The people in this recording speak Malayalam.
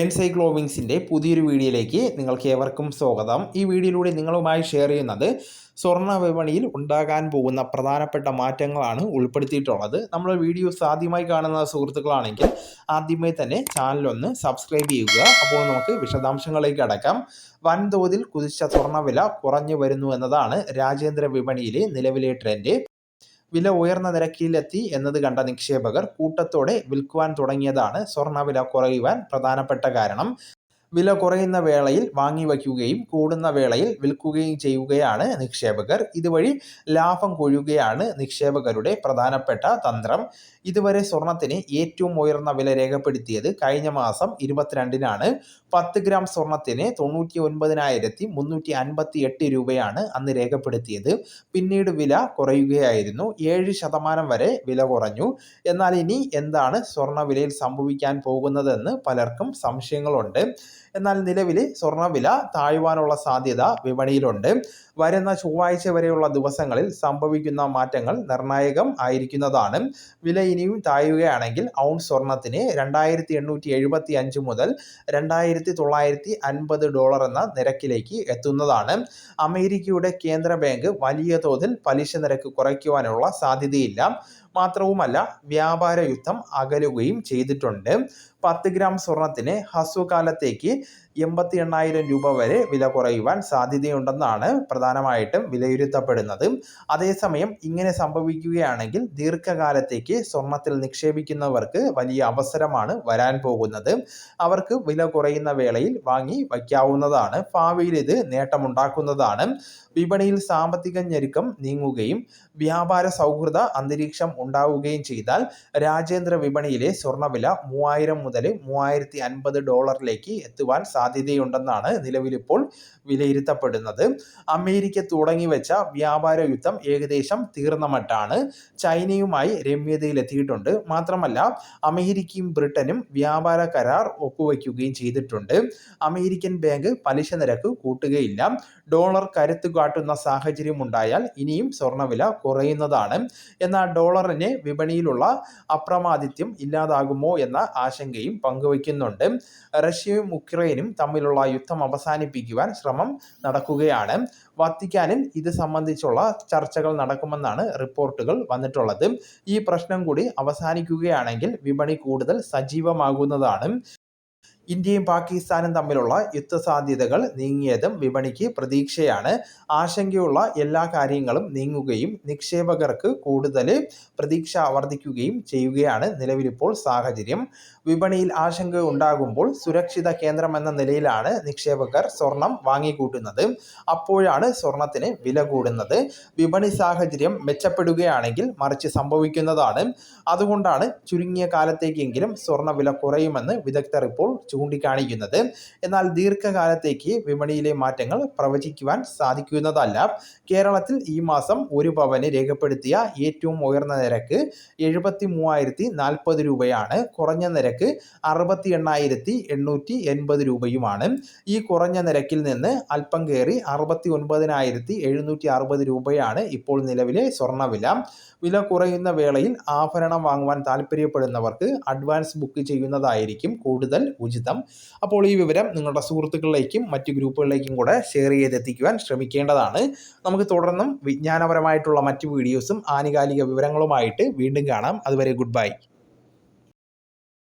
എൻസൈക്ലോവിങ്സിന്റെ പുതിയൊരു വീഡിയോയിലേക്ക് നിങ്ങൾക്ക് ഏവർക്കും സ്വാഗതം. ഈ വീഡിയോയിലൂടെ നിങ്ങളുമായി ഷെയർ ചെയ്യുന്നത് സ്വർണ വിപണിയിൽ ഉണ്ടാകാൻ പോകുന്ന പ്രധാനപ്പെട്ട മാറ്റങ്ങളാണ് ഉൾപ്പെടുത്തിയിട്ടുള്ളത്. നമ്മൾ വീഡിയോസ് ആദ്യമായി കാണുന്ന സുഹൃത്തുക്കളാണെങ്കിൽ ആദ്യമേ തന്നെ ചാനലൊന്ന് സബ്സ്ക്രൈബ് ചെയ്യുക. അപ്പോൾ നമുക്ക് വിശദാംശങ്ങളിലേക്ക് അടക്കാം. വൻതോതിൽ കുതിച്ച സ്വർണവില കുറഞ്ഞു വരുന്നു എന്നതാണ് രാജ്യാന്തര വിപണിയിലെ നിലവിലെ ട്രെൻഡ്. വില ഉയർന്ന നിരക്കിലെത്തി എന്നത് കണ്ട നിക്ഷേപകർ കൂട്ടത്തോടെ വിൽക്കുവാൻ തുടങ്ങിയതാണ് സ്വർണവില കുറയുവാൻ പ്രധാനപ്പെട്ട കാരണം. വില കുറയുന്ന വേളയിൽ വാങ്ങി വയ്ക്കുകയും കൂടുന്ന വേളയിൽ വിൽക്കുകയും ചെയ്യുകയാണ് നിക്ഷേപകർ. ഇതുവഴി ലാഭം കൊഴിയുകയാണ് നിക്ഷേപകരുടെ പ്രധാനപ്പെട്ട തന്ത്രം. ഇതുവരെ സ്വർണത്തിന് ഏറ്റവും ഉയർന്ന വില രേഖപ്പെടുത്തിയത് കഴിഞ്ഞ മാസം ഇരുപത്തിരണ്ടിനാണ്. പത്ത് ഗ്രാം സ്വർണത്തിന് തൊണ്ണൂറ്റി ഒൻപതിനായിരത്തി മുന്നൂറ്റി അൻപത്തി എട്ട് രൂപയാണ് അന്ന് രേഖപ്പെടുത്തിയത്. പിന്നീട് വില കുറയുകയായിരുന്നു. ഏഴ് ശതമാനം വരെ വില കുറഞ്ഞു. എന്നാൽ ഇനി എന്താണ് സ്വർണ വിലയിൽ സംഭവിക്കാൻ പോകുന്നതെന്ന് പലർക്കും സംശയങ്ങളുണ്ട്. എന്നാൽ നിലവിൽ സ്വർണവില താഴുവാനുള്ള സാധ്യത വിപണിയിലുണ്ട്. വരുന്ന ചൊവ്വാഴ്ച വരെയുള്ള ദിവസങ്ങളിൽ സംഭവിക്കുന്ന മാറ്റങ്ങൾ നിർണായകം ആയിരിക്കുന്നതാണ്. വില ഇനിയും താഴുകയാണെങ്കിൽ ഔൺ സ്വർണത്തിന് രണ്ടായിരത്തി എണ്ണൂറ്റി എഴുപത്തി അഞ്ച് മുതൽ രണ്ടായിരത്തി തൊള്ളായിരത്തി അൻപത് ഡോളർ എന്ന നിരക്കിലേക്ക് എത്തുന്നതാണ്. അമേരിക്കയുടെ കേന്ദ്ര ബാങ്ക് വലിയ തോതിൽ പലിശ നിരക്ക് കുറയ്ക്കുവാനുള്ള സാധ്യതയില്ല. മാത്രവുമല്ല വ്യാപാര യുദ്ധം അകലുകയും ചെയ്തിട്ടുണ്ട്. പത്ത് ഗ്രാം സ്വർണത്തിന് ഹസ്വകാലത്തേക്ക് എൺപത്തി എണ്ണായിരം രൂപ വരെ വില കുറയുവാൻ സാധ്യതയുണ്ടെന്നാണ് പ്രധാനമായിട്ടും വിലയിരുത്തപ്പെടുന്നത്. അതേസമയം ഇങ്ങനെ സംഭവിക്കുകയാണെങ്കിൽ ദീർഘകാലത്തേക്ക് സ്വർണത്തിൽ നിക്ഷേപിക്കുന്നവർക്ക് വലിയ അവസരമാണ് വരാൻ പോകുന്നത്. അവർക്ക് വില കുറയുന്ന വേളയിൽ വാങ്ങി വയ്ക്കാവുന്നതാണ്. ഭാവിയിൽ ഇത് നേട്ടമുണ്ടാക്കുന്നതാണ്. വിപണിയിൽ സാമ്പത്തിക ഞെരുക്കം നീങ്ങുകയും വ്യാപാര സൗഹൃദ അന്തരീക്ഷം ഉണ്ടാവുകയും ചെയ്താൽ രാജ്യാന്തര വിപണിയിലെ സ്വർണവില മൂവായിരം മുതൽ മൂവായിരത്തി അൻപത് ഡോളറിലേക്ക് എത്തുവാൻ സാധ്യതയുണ്ടെന്നാണ് നിലവിലിപ്പോൾ വിലയിരുത്തപ്പെടുന്നത്. അമേരിക്ക തുടങ്ങി വെച്ച വ്യാപാര യുദ്ധം ഏകദേശം തീർന്ന മട്ടാണ്. ചൈനയുമായി രമ്യതയിലെത്തിയിട്ടുണ്ട് മാത്രമല്ല അമേരിക്കയും ബ്രിട്ടനും വ്യാപാര കരാർ ഒപ്പുവയ്ക്കുകയും ചെയ്തിട്ടുണ്ട്. അമേരിക്കൻ ബാങ്ക് പലിശ നിരക്ക് കൂട്ടുകയില്ല. ഡോളർ കരുത്തു കാട്ടുന്ന സാഹചര്യം ഉണ്ടായാൽ ഇനിയും സ്വർണവില കുറയുന്നതാണ്. എന്നാൽ ഡോളറിന് വിപണിയിലുള്ള അപ്രമാദിത്യം ഇല്ലാതാകുമോ എന്ന ആശങ്കയും പങ്കുവയ്ക്കുന്നുണ്ട്. റഷ്യയും ഉക്രൈനും തമ്മിലുള്ള യുദ്ധം അവസാനിപ്പിക്കുവാൻ ശ്രമം നടക്കുകയാണ്. വത്തിക്കാനിൽ ഇത് സംബന്ധിച്ചുള്ള ചർച്ചകൾ നടക്കുമെന്നാണ് റിപ്പോർട്ടുകൾ വന്നിട്ടുള്ളത്. ഈ പ്രശ്നം കൂടി അവസാനിക്കുകയാണെങ്കിൽ വിപണി കൂടുതൽ സജീവമാകുന്നതാണ്. ഇന്ത്യയും പാകിസ്ഥാനും തമ്മിലുള്ള യുദ്ധസാധ്യതകൾ നീങ്ങിയതും വിപണിക്ക് പ്രതീക്ഷയാണ്. ആശങ്കയുള്ള എല്ലാ കാര്യങ്ങളും നീങ്ങുകയും നിക്ഷേപകർക്ക് കൂടുതൽ പ്രതീക്ഷ വർദ്ധിക്കുകയും ചെയ്യുകയാണ് നിലവിലിപ്പോൾ സാഹചര്യം. വിപണിയിൽ ആശങ്ക ഉണ്ടാകുമ്പോൾ സുരക്ഷിത കേന്ദ്രമെന്ന നിലയിലാണ് നിക്ഷേപകർ സ്വർണം വാങ്ങിക്കൂട്ടുന്നത്. അപ്പോഴാണ് സ്വർണത്തിന് വില കൂടുന്നത്. വിപണി സാഹചര്യം മെച്ചപ്പെടുകയാണെങ്കിൽ മറിച്ച് സംഭവിക്കുന്നതാണ്. അതുകൊണ്ടാണ് ചുരുങ്ങിയ കാലത്തേക്കെങ്കിലും സ്വർണ വില കുറയുമെന്ന് വിദഗ്ധർ ഇപ്പോൾ ചൂണ്ടിക്കാണിക്കുന്നത്. എന്നാൽ ദീർഘകാലത്തേക്ക് വിപണിയിലെ മാറ്റങ്ങൾ പ്രവചിക്കുവാൻ സാധിക്കുന്നതല്ല. കേരളത്തിൽ ഈ മാസം ഒരു പവന് രേഖപ്പെടുത്തിയ ഏറ്റവും ഉയർന്ന നിരക്ക് എഴുപത്തി മൂവായിരത്തി നാൽപ്പത് രൂപയാണ്. കുറഞ്ഞ നിരക്ക് അറുപത്തി എണ്ണായിരത്തി എണ്ണൂറ്റി എൺപത് രൂപയുമാണ്. ഈ കുറഞ്ഞ നിരക്കിൽ നിന്ന് അല്പം കയറി അറുപത്തി ഒൻപതിനായിരത്തി എഴുന്നൂറ്റി അറുപത് രൂപയാണ് ഇപ്പോൾ നിലവിലെ സ്വർണവില വില കുറയുന്ന വേളയിൽ ആഭരണം വാങ്ങുവാൻ താല്പര്യപ്പെടുന്നവർക്ക് അഡ്വാൻസ് ബുക്ക് ചെയ്യുന്നതായിരിക്കും കൂടുതൽ ഉചിതം അപ്പോൾ ഈ വിവരം നിങ്ങളുടെ സുഹൃത്തുക്കളിലേക്കും മറ്റ് ഗ്രൂപ്പുകളിലേക്കും കൂടെ ഷെയർ ചെയ്തെത്തിക്കുവാൻ ശ്രമിക്കേണ്ടതാണ്. നമുക്ക് തുടർന്നും വിജ്ഞാനപരമായിട്ടുള്ള മറ്റ് വീഡിയോസും ആനുകാലിക വിവരങ്ങളുമായിട്ട് വീണ്ടും കാണാം. അതുവരെ ഗുഡ് ബൈ